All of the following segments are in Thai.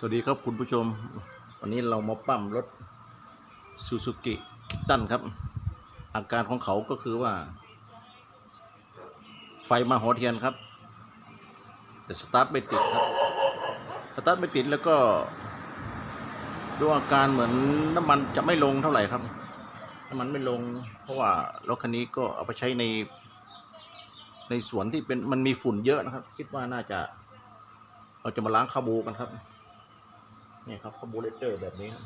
สวัสดีครับคุณผู้ชม วันนี้เรามาปั้มรถซูซูกิคิตันครับ อาการของเขาก็คือว่า ไฟมาหัวเทียนครับ แต่สตาร์ทไม่ติดครับ สตาร์ทไม่ติดแล้วก็ ดูอาการเหมือนน้ำมันจะไม่ลงเท่าไหร่ครับ น้ำมันไม่ลง เพราะว่ารถคันนี้ก็เอาไปใช้ใน ในสวนที่เป็นมันมีฝุ่นเยอะนะครับ คิดว่าน่าจะเราจะมาล้างคาบูกันครับ เนี่ยครับคาร์บูเรเตอร์แบบนี้ครับ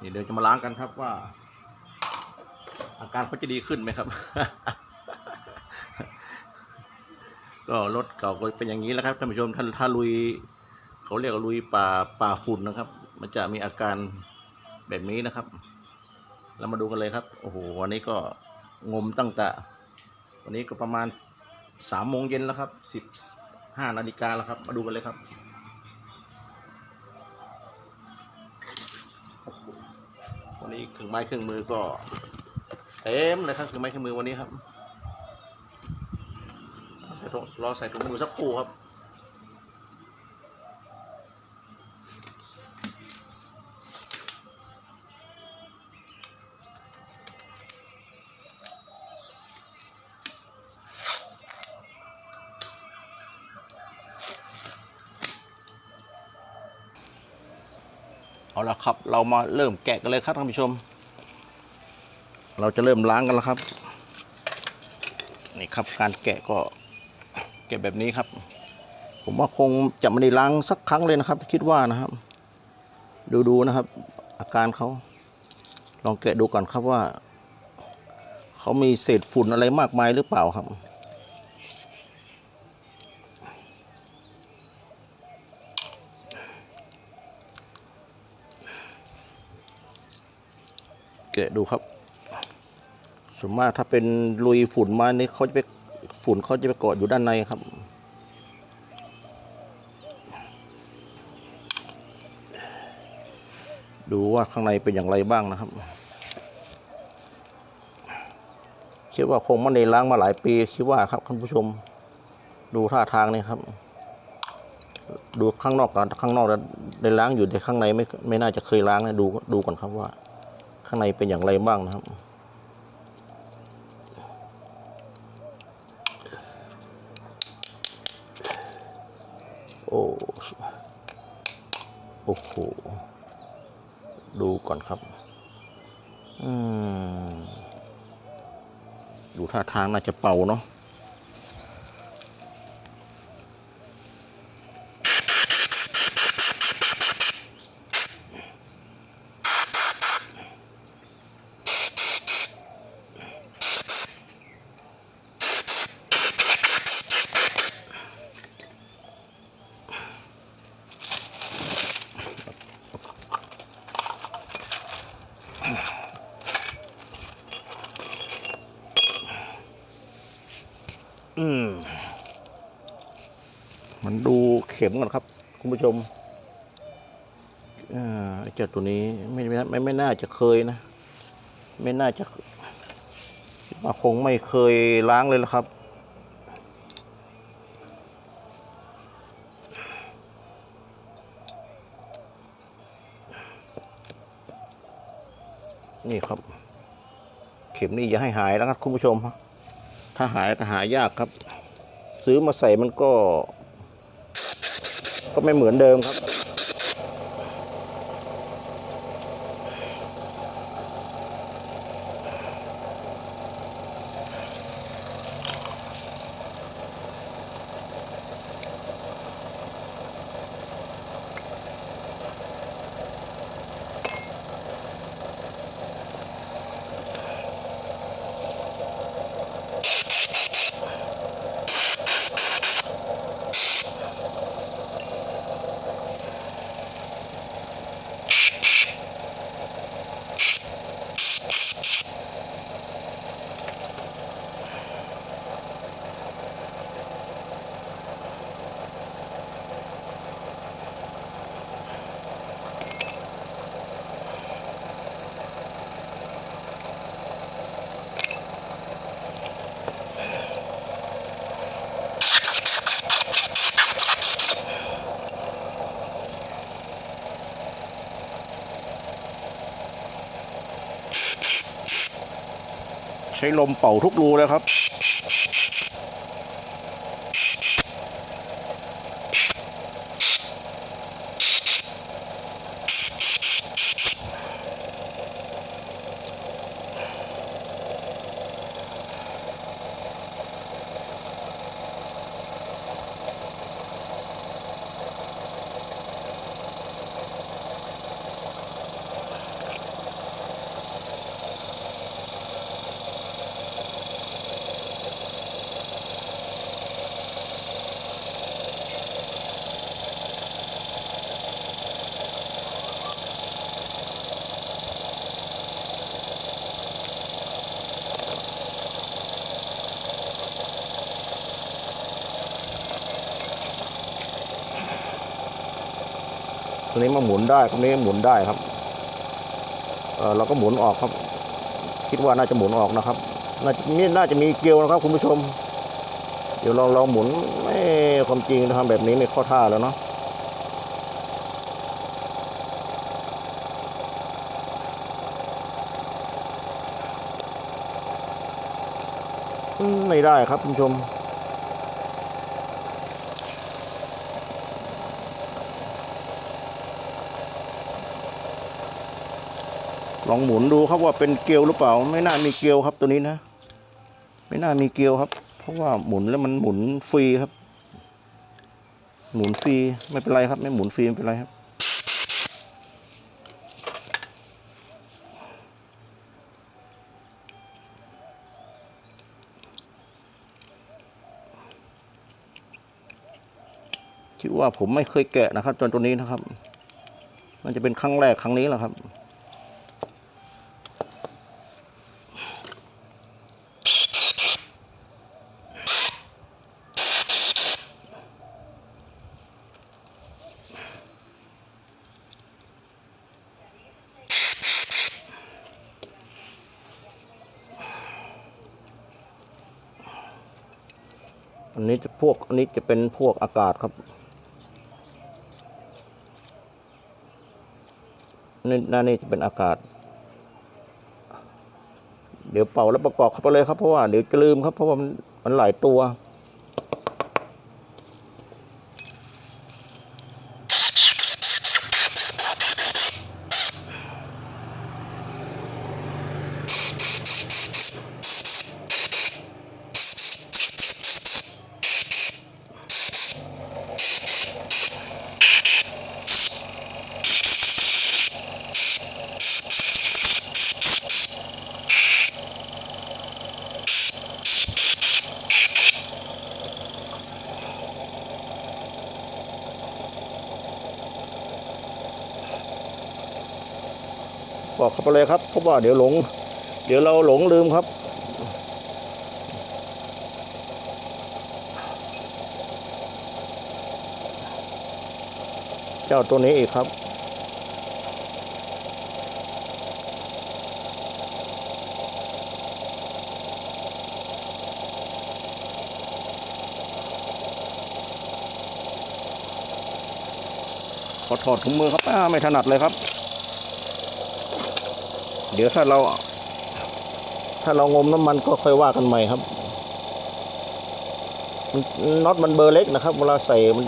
นี่เดี๋ยวจะมาล้างกันครับว่า อาการเขาจะดีขึ้นไหมครับ ก็รถเก่าก็เป็นอย่างนี้แล้วครับท่านผู้ชมท่านถ้าลุยเขาเรียกว่าลุยป่าป่าฝุ่นนะครับ มันจะมีอาการแบบนี้นะครับ เรามาดูกันเลยครับ โอ้โหวันนี้ก็งมตั้งแต่ วันนี้ก็ประมาณสามโมงเย็นแล้วครับสิบห้านาฬิกาแล้วครับ มาดูกันเลยครับ นี้เครื่องไม้เครื่องมือก็เต็มเลยครับเครื่องไม้เครื่องมือวันนี้ครับใส่ถุงรอใส่ถุงมือสักครู่ครับ เอาละครับ เรามาเริ่มแกะกันเลยครับท่านผู้ชม เราจะเริ่มล้างกันแล้วครับ นี่ครับการแกะก็แกะแบบนี้ครับ ผมว่าคงจะไม่ได้ล้างสักครั้งเลยนะครับ คิดว่านะครับ ดูดูนะครับ อาการเขาลองแกะดูก่อนครับว่าเขามีเศษฝุ่นอะไรมากมายหรือเปล่าครับ ดูครับส่วนมากถ้าเป็นลุยฝุ่นมานี่เขาจะไปฝุ่นเขาจะไปเกาะอยู่ด้านในครับ ดูว่าข้างในเป็นอย่างไรบ้างนะครับคิดว่าคงไม่ได้ล้างมาหลายปีคิดว่าครับท่านผู้ชม ดูท่าทางนี่ครับ ดูข้างนอกก่อนข้างนอกได้ล้างอยู่แต่ข้างในไม่ไม่น่าจะเคยล้างนะดูดูก่อนครับว่า ข้างในเป็นอย่างไรบ้างนะครับ โอ้โอ้โหดูก่อนครับ อืมดูท่าทางน่าจะเป่าเนาะ อืม มันดูเข็มก่อนครับ คุณ ผู้ชมอ่าไอ้เจ้าตัวนี้ไม่ไม่ไม่ไม่น่าจะเคยนะ ไม่น่าจะคิดว่าคงไม่เคยล้างเลยละครับ นี่ครับ เข็มนี่อย่าให้หายนะครับคุณผู้ชมครับถ้าหายก็หายากครับ ซื้อมาใส่มันก็ ก็ไม่เหมือนเดิมครับ ช้ลมเป่าทุกรูแลยครับ ตัวนี้มาหมุนได้ตรงนี้หมุนได้ครับเออเราก็หมุนออกครับ คิดว่าน่าจะหมุนออกนะครับน่าจะนี่น่าจะมีเกลียวนะครับ คุณผู้ชม เดี๋ยวลองลองหมุนไม่ความจริงทำแบบนี้ไม่เข้าท่าแล้วเนาะไม่ได้ครับคุณผู้ชม ลองหมุนดูครับว่าเป็นเกลียวหรือเปล่า ไม่น่ามีเกลียวครับตัวนี้นะ ไม่น่ามีเกลียวครับ เพราะว่าหมุนแล้วมันหมุนฟรีครับ หมุนฟรีไม่เป็นไรครับ ไม่หมุนฟรีไม่เป็นไรครับคิดว่าผมไม่เคยแกะนะครับจนตัวนี้นะครับ มันจะเป็นครั้งแรกครั้งนี้แหละครับ อันนี้จะพวก อันนี้จะเป็นพวกอากาศครับ นี่หน้านี่จะเป็นอากาศ เดี๋ยวเป่าแล้วประกอบเข้าไปเลยครับเพราะว่าเดี๋ยวจะลืมครับเพราะว่ามันมันหลายตัว ไปเลยครับเพราะว่าเดี๋ยวหลง เดี๋ยวเราหลงลืมครับ เจ้าตัวนี้อีกครับขอถอดถุงมือครับไม่ถนัดเลยครับ เดี๋ยวถ้าเรา ถ้าเรางมน้ำมันก็ค่อยว่ากันใหม่ครับนน็อตมันเบอร์เล็กนะครับ เวลาใส่มัน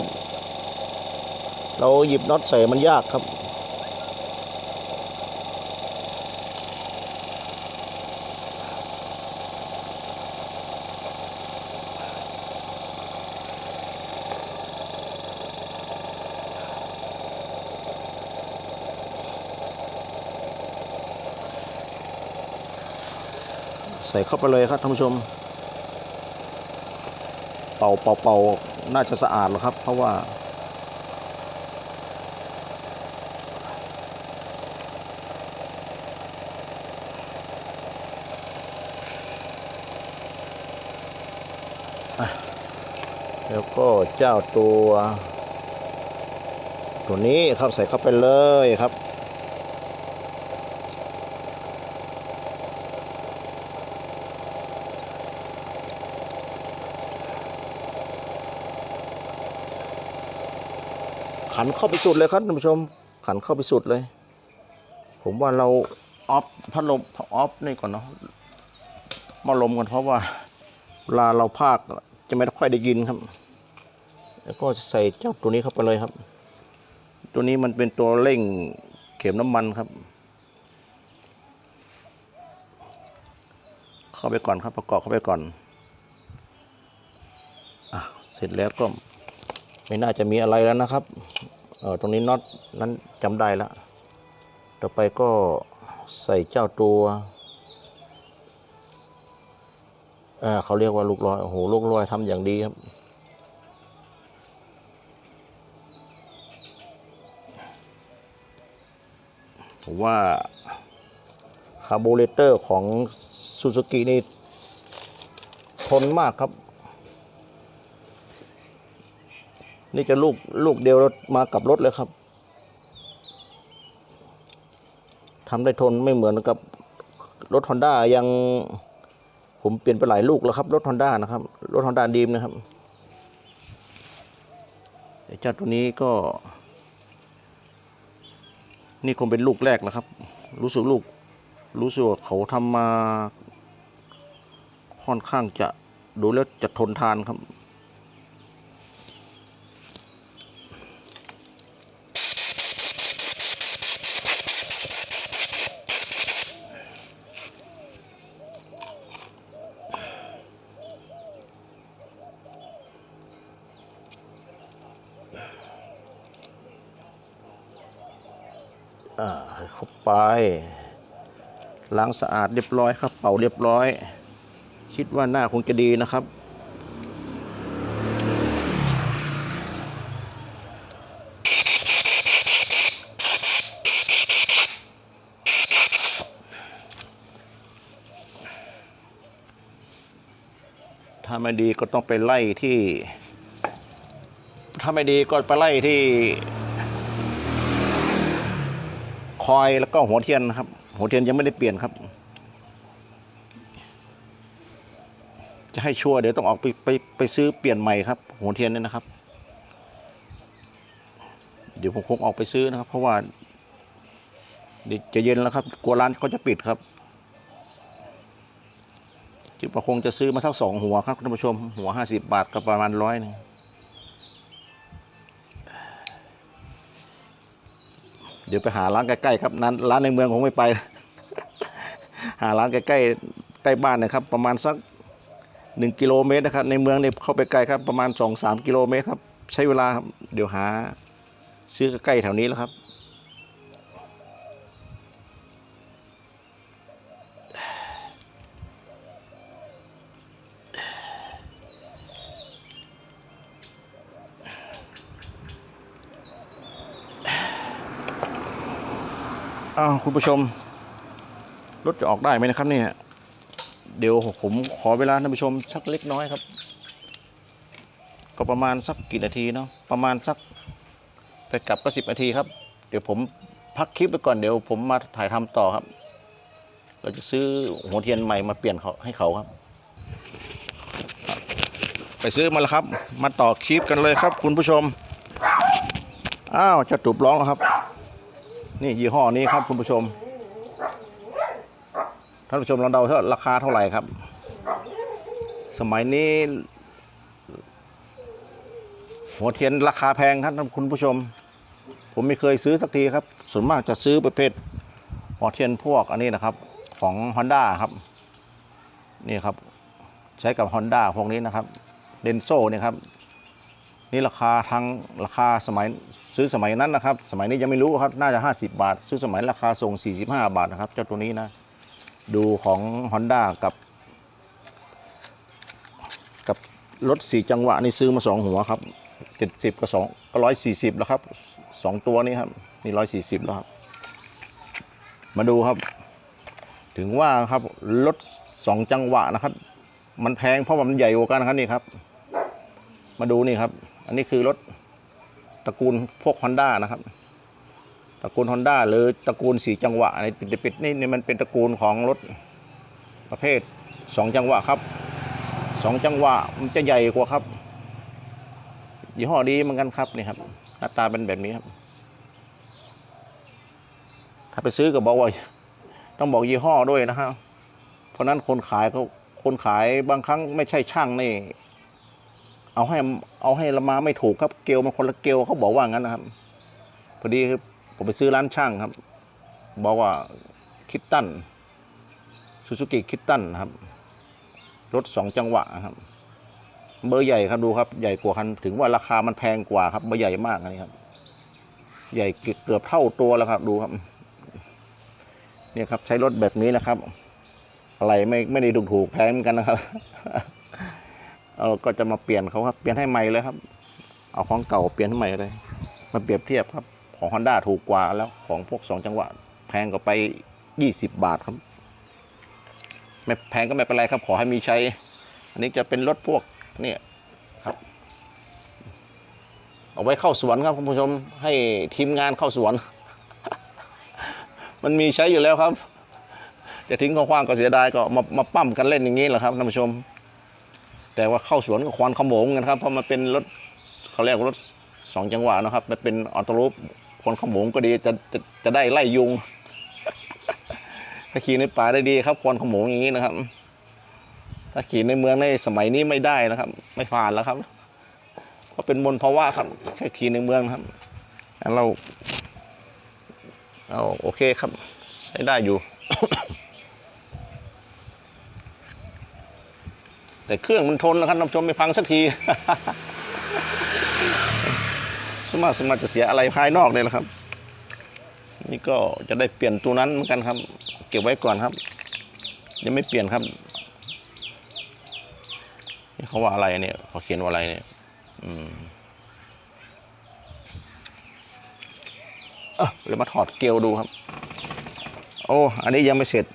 เราหยิบน็อตใส่มันยากครับ ใส่เข้าไปเลยครับท่านผู้ชม เป่าเป่าเป่าน่าจะสะอาดแล้วครับ เพราะว่าแล้วก็เจ้าตัว ตัวนี้ครับใส่เข้าไปเลยครับ ขันเข้าไปสุดเลยครับท่านผู้ชม ขันเข้าไปสุดเลย ผมว่าเราออฟพัดลมออฟนี่ก่อนเนาะม้อลมกันเพราะว่าเวลาเราพากจะไม่ค่อยได้ยินครับ แล้วก็ใส่เจ้าตัวนี้เข้าไปเลยครับ ตัวนี้มันเป็นตัวเร่งเข็มน้ำมันครับ เข้าไปก่อนครับประกอบเข้าไปก่อนอะเสร็จแล้วก็ไม่น่าจะมีอะไรแล้วนะครับ เออตรงนี้น็อตนั้นจำได้แล้วต่อไปก็ใส่เจ้าตัวเเขาเรียกว่าลูกลอยโอ้โหลูกลอยทำอย่างดีครับผมว่าคาร์บูเรเตอร์ของซูซูกินี่ทนมากครับ นี่จะลูกลูกเดียวแล้วมากับรถเลยครับทำได้ทนไม่เหมือนกับรถฮอนด้ายังผมเปลี่ยนไปหลายลูกแล้วครับ รถฮอนด้านะครับ รถฮอนด้าดีมนะครับเจ้าตัวนี้ก็ นี่คงเป็นลูกแรกนะครับ รู้สึกลูก รู้สึกว่าเขาทำมา ค่อนข้างจะดูแล้วจะทนทานครับ ไปล้างสะอาดเรียบร้อยครับ เป่าเรียบร้อย คิดว่าหน้าคงจะดีนะครับ ถ้าไม่ดีก็ต้องไปไล่ที่ ถ้าไม่ดีก็ไปไล่ที่ คอยแล้วก็หัวเทียนนะครับ หัวเทียนยังไม่ได้เปลี่ยนครับ จะให้ชัวร์เดี๋ยวต้องออกไปไปไปซื้อเปลี่ยนใหม่ครับ หัวเทียนเนี่ยนะครับ เดี๋ยวผมคงออกไปซื้อนะครับ เพราะว่าเดี๋ยวจะเย็นแล้วครับ กลัวร้านเขาจะปิดครับจิบประคงจะซื้อมาสักสองหัวครับท่านผู้ชมหัวห้าสิบบาทก็ประมาณร้อยนึง เดี๋ยวไปหาร้านใกล้ๆครับนั้นร้านในเมืองคงไม่ไป หาร้านใกล้ๆใกล้บ้านนะครับ ประมาณสักหนึ่งกิโลเมตรนะครับ ในเมืองเนี่ยเข้าไปไกลครับประมาณสองสามกิโลเมตรครับ ใช้เวลาครับเดี๋ยวหาซื้อใกล้แถวนี้แล้วครับ คุณผู้ชม รถจะออกได้ไหมนะครับเนี่ยเดี๋ยวผมขอเวลาท่านผู้ชมสักเล็กน้อยครับ ก็ประมาณสักกี่นาทีเนาะประมาณสักไปกลับก็สิบนาทีครับ เดี๋ยวผมพักคลิปไปก่อนเดี๋ยวผมมาถ่ายทำต่อครับ เราจะซื้อหัวเทียนใหม่มาเปลี่ยนเขาให้เขาครับ ไปซื้อมาแล้วครับ มาต่อคลิปกันเลยครับ คุณผู้ชมอ้าวจะตุบร้องแล้วครับ นี่ยี่ห้อนี้ครับคุณผู้ชม ท่านผู้ชมลองเดาเท่าราคาเท่าไหร่ครับ สมัยนี้ หัวเทียนราคาแพงครับท่านคุณผู้ชม ผมไม่เคยซื้อสักทีครับ ส่วนมากจะซื้อประเภท หัวเทียนพวกอันนี้นะครับ ของ Honda ครับ นี่ครับ ใช้กับ Honda พวกนี้นะครับเดนโซ่เนี่ยครับ นี่ราคาทางราคาสมัยซื้อสมัยนั้นนะครับ สมัยนี้ยังไม่รู้ครับ น่าจะ 50 บาท ซื้อสมัยราคาส่ง 45 บาทนะครับ เจ้าตัวนี้นะ ดูของ Honda กับ กับรถสี่จังหวะนี่ซื้อมาสองหัวครับ 70 กับ2ก็140 แล้วครับสองตัวนี้ครับ นี่ 140 แล้วครับ มาดูครับ ถึงว่าครับ รถสองจังหวะนะครับ มันแพงเพราะมันใหญ่กว่ากันครับนี่ครับมาดูนี่ครับ อันนี้คือรถตระกูลพวก Honda นะครับตระกูล Honda หรือตระกูลสีจังหวะในปิดปิดนี่นี่มันเป็นตระกูลของรถประเภทสองจังหวะครับสองจังหวะมันจะใหญ่กว่าครับยี่ห้อดีเหมือนกันครับนี่ครับหน้าตาเป็นแบบนี้ครับ ถ้าไปซื้อก็บอกว่าต้องบอกยี่ห้อด้วยนะครับเพราะนั้นคนขายเขาคนขายบางครั้งไม่ใช่ช่างนี่ เอาให้เอาให้ละมาไม่ถูกครับ เกลมันคนละเกลเขาบอกว่างั้นนะครับ พอดีผมไปซื้อร้านช่างครับ บอกว่าคิตตันซูซูกิคิตตันครับ รถสองจังหวะครับ เบอร์ใหญ่ครับดูครับ ใหญ่กว่าคันถึงว่าราคามันแพงกว่าครับเบอร์ใหญ่มากอันนี้ครับ ใหญ่เกือบเท่าตัวแล้วครับดูครับ เนี่ยครับใช้รถแบบนี้นะครับ อะไรไม่ไม่ได้ถูกถูกแพงเหมือนกันนะครับ เราก็จะมาเปลี่ยนเขาครับ เปลี่ยนให้ใหม่เลยครับ เอาของเก่าเปลี่ยนให้ใหม่เลย มาเปรียบเทียบครับ ของ Honda ถูกกว่าแล้วของพวกสองจังหวะ แพงกว่าไป 20 บาทครับ ไม่แพงก็ไม่เป็นไรครับ ขอให้มีใช้ อันนี้จะเป็นรถพวกนี่ครับ เอาไว้เข้าสวนครับคุณผู้ชม ให้ทีมงานเข้าสวน มันมีใช้อยู่แล้วครับ จะทิ้งขว้างๆก็เสียดายก็มามาปั้มกันเล่นอย่างนี้แหละครับท่านผู้ชม แต่ว่าเข้าสวนก็ควันขโมงกันครับเพราะมันเป็นรถเขาเรียกว่ารถสองจังหวะนะครับ มันเป็นออโต้รูปควันขโมงก็ดีจะจะจะได้ไล่ยุงถ้าขี่ในป่าได้ดีครับควันขโมงอย่างนี้นะครับ ถ้าขี่ในเมืองในสมัยนี้ไม่ได้นะครับ ไม่ผ่านแล้วครับเพราะเป็นมลภาวะครับแค่ขี่ในเมืองนะครับเราเอาโอเคครับใช้ได้อยู่ แต่เครื่องมันทนนะครับท่านผู้ชมไม่พังสักทีสมมติสมมติจะเสียอะไรภายนอกเลยละครับ นี่ก็จะได้เปลี่ยนตัวนั้นเหมือนกันครับ เก็บไว้ก่อนครับ ยังไม่เปลี่ยนครับนี่เขาว่าอะไรเนี่ยเขาเขียนว่าอะไรเนี่ย อืมเออเรามาถอดเกลียวดูครับ โอ้ อันนี้ยังไม่เสร็จ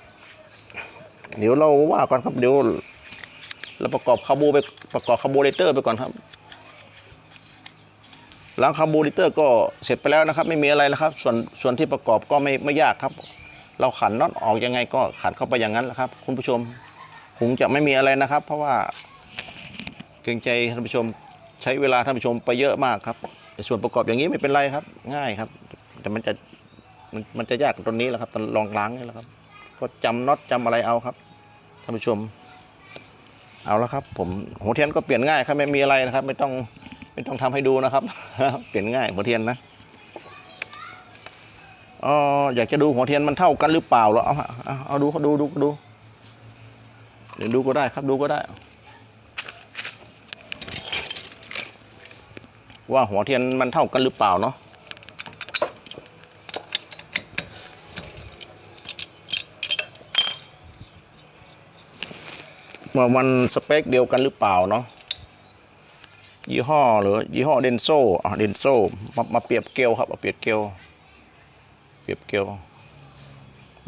เดี๋ยวเราว่าก่อนครับ เดี๋ยว เราประกอบคาร์บูไปประกอบคาร์บูเรเตอร์ไปก่อนครับ หลังคาร์บูเรเตอร์ก็เสร็จไปแล้วนะครับ ไม่มีอะไรแล้วครับ ส่วนส่วนที่ประกอบก็ไม่ไม่ยากครับ เราขันน็อตออกยังไงก็ขันเข้าไปอย่างนั้นแหละครับ คุณผู้ชมคงจะไม่มีอะไรนะครับ เพราะว่าเกรงใจท่านผู้ชมใช้เวลาท่านผู้ชมไปเยอะมากครับแต่ส่วนประกอบอย่างนี้ไม่เป็นไรครับ ง่ายครับ แต่มันจะมันมันจะยากตรงนี้แหละครับตอนลองล้างนี่แหละครับ ก็จำน็อตจำอะไรเอาครับท่านผู้ชม เอาและครับ ผมหัวเทียนก็เปลี่ยนง่ายครับไม่มีอะไรนะครับ ไม่ต้องไม่ต้องทำให้ดูนะครับ เปลี่ยนง่ายหัวเทียนนะอ๋ออยากจะดูหัวเทียนมันเท่ากันหรือเปล่าเหรอเอาเอาเอาดูเขาดูดูดูเดี๋ยวดูก็ได้ครับดูก็ได้ ว่าหัวเทียนมันเท่ากันหรือเปล่าเนาะ ว่ามันสเปคเดียวกันหรือเปล่าเนาะยี่ห้อหรือยี่ห้อเดนโซอ่เดนโซมามาเปรียบเกลียวครับมาเปรียบเกลียว เปรียบเกลียว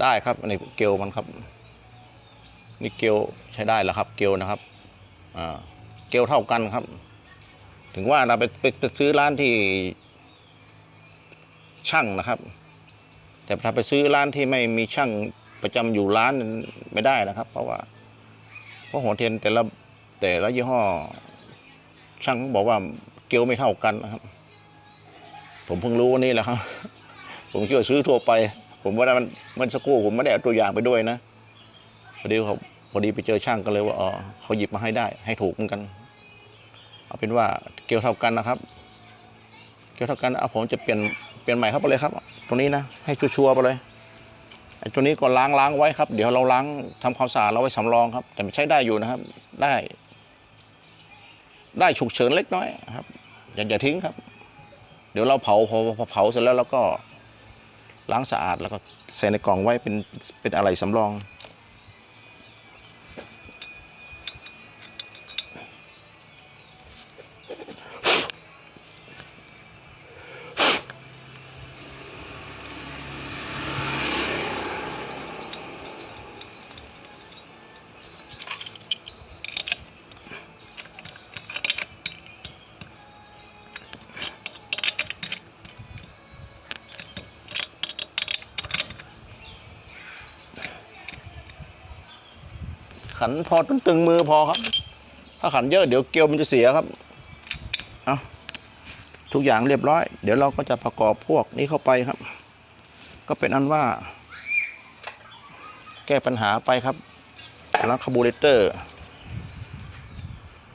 ได้ครับอันนี้เกลียวมันครับ นี่เกลียวใช้ได้แล้วครับ เกลียวนะครับอ่าเกลียวเท่ากันครับ ถึงว่าเราไปไปไปซื้อร้านที่ช่างนะครับ แต่ถ้าไปซื้อร้านที่ไม่มีช่างประจำอยู่ร้านไม่ได้นะครับ เพราะว่า เพราะหัวเทียนแต่ละแต่ละยี่ห้อช่างบอกว่าเกลียวไม่เท่ากันนะครับ ผมเพิ่งรู้วันนี้แหละครับ ผมคิดว่าซื้อทั่วไป ผมว่ามันมันสกครู่ผมไม่ได้เอาตัวอย่างไปด้วยนะพอดีเขาพอดีไปเจอช่างก็เลยว่าอ๋อเขาหยิบมาให้ได้ ให้ถูกเหมือนกัน เอาเป็นว่าเกลียวเท่ากันนะครับ เกลียวเท่ากันเอาผมจะเปลี่ยนเปลี่ยนใหม่เข้าไปเลยครับ ตรงนี้นะให้ชัวร์ๆไปเลย ไอ้ตัวนี้ก็ล้างล้างไว้ครับ เดี๋ยวเราล้างทำความสะอาดเราไว้สำรองครับ แต่มันใช้ได้อยู่นะครับ ได้ ได้ฉุกเฉินเล็กน้อยครับ อย่าอย่าทิ้งครับ เดี๋ยวเราเผาพอพอเผาเสร็จแล้วเราก็ล้างสะอาดแล้วก็ใส่ในกล่องไว้เป็นเป็นอะไรสำรอง ขันพอตึงมือพอครับ ถ้าขันเยอะเดี๋ยวเกลียวมันจะเสียครับเอาทุกอย่างเรียบร้อย เดี๋ยวเราก็จะประกอบพวกนี้เข้าไปครับ ก็เป็นอันว่า แก้ปัญหาไปครับล้างคาร์บูเรเตอร์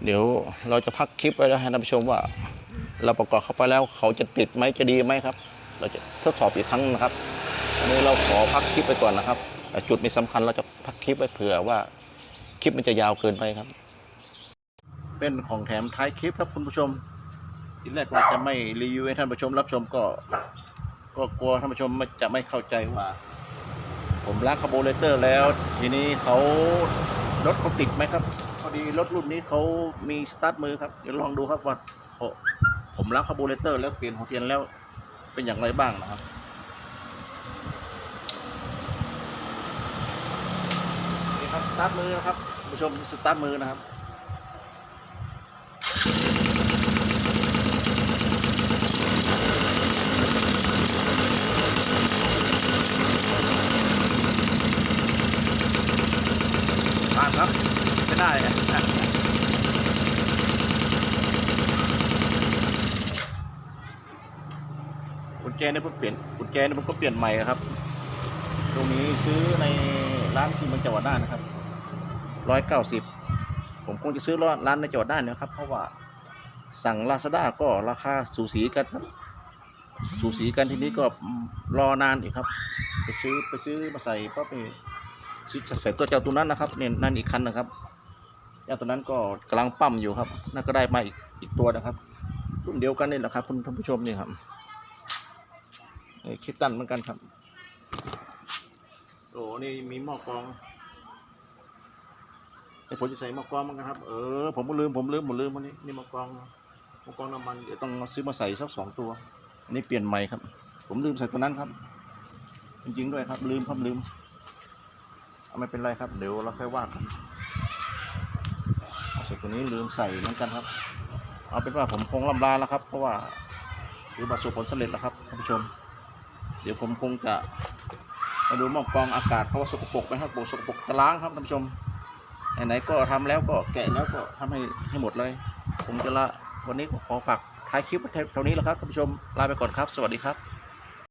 เดี๋ยวเราจะพักคลิปไว้แล้วให้ท่านผู้ชมว่า เราประกอบเข้าไปแล้วเขาจะติดไหมจะดีไหมครับ เราจะทดสอบอีกครั้งนะครับอันนี้เราขอพักคลิปไปก่อนนะครับ จุดนี้สำคัญเราจะพักคลิปไว้เผื่อว่า คลิปมันจะยาวเกินไปครับ เป็นของแถมท้ายคลิปครับคุณผู้ชม ทีแรกว่าจะไม่รีวิวให้ท่านผู้ชมรับชมก็ ก็กลัวท่านผู้ชมจะไม่เข้าใจว่า ผมล้างคาร์บูเรเตอร์แล้ว ทีนี้เขารถเขาติดไหมครับพอดีรถรุ่นนี้เขามีสตาร์ทมือครับเดี๋ยวลองดูครับว่าผมล้างคาร์บูเรเตอร์แล้วเปลี่ยนหัวเทียนแล้วเป็นอย่างไรบ้างนะครับนี่ครับสตาร์ทมือนะครับ ผู้ชมสตาร์ทมือนะครับผ่านครับไม่ได้อะกุญแจเนี่ยผมเปลี่ยนกุญแจเนี่ยผมก็เปลี่ยนใหม่ครับ ตรงนี้ซื้อในร้านที่เมืองจังหวัดน่านนะครับ ร้อยเก้าสิบผมคงจะซื้อร้านในจังหวัดน่านเนะครับ เพราะว่าสั่งลาซาด้าก็ราคาสูสีกันครับ สูสีกันทีนี้ก็รอนานอีกครับ ไปซื้อไปซื้อมาใส่ปั๊บนี่ซื้อใส่ตัวเจ้าตัวนั้นนะครับเนี่ยนั่นอีกคันนะครับเจ้าตัวนั้นก็กำลังปั๊มอยู่ครับนั่นก็ได้มาอีกอีกตัวนะครับรุ่นเดียวกันนี่แหละครับคุณท่านผู้ชมนี่ครับเอ้คิดตันเหมือนกันครับโอ้นี่มีหม้อกรอง ผมจะใส่ม้อกรองเหมือนกันครับ เออ ผมก็ลืม ผมลืม ผมลืมวันนี้ นี่ม้อกรองม้อกรองน้ำมัน เดี๋ยวต้องซื้อมาใส่สักสองตัว อันนี้เปลี่ยนใหม่ครับ ผมลืมใส่ตัวนั้นครับ จริงๆด้วยครับ ลืมครับลืม ไม่เป็นไรครับ เดี๋ยวเราค่อยว่ากันใส่ตัวนี้ลืมใส่เหมือนกันครับ เอาเป็นว่าผมคงลำลาแล้วครับ เพราะว่าหรือบัตรสุผลสำเร็จแล้วครับท่านผู้ชม เดี๋ยวผมคงจะมาดูหม้อกรองอากาศเขาว่าสกปรกไหมครับโบสกปรกจะล้างครับท่านผู้ชม ไหนๆก็ทำแล้วก็แกะแล้วก็ทำให้ให้หมดเลย ผมจะละวันนี้ขอฝากท้ายคลิปเท่านี้แล้วครับท่านผู้ชมลาไปก่อนครับ สวัสดีครับ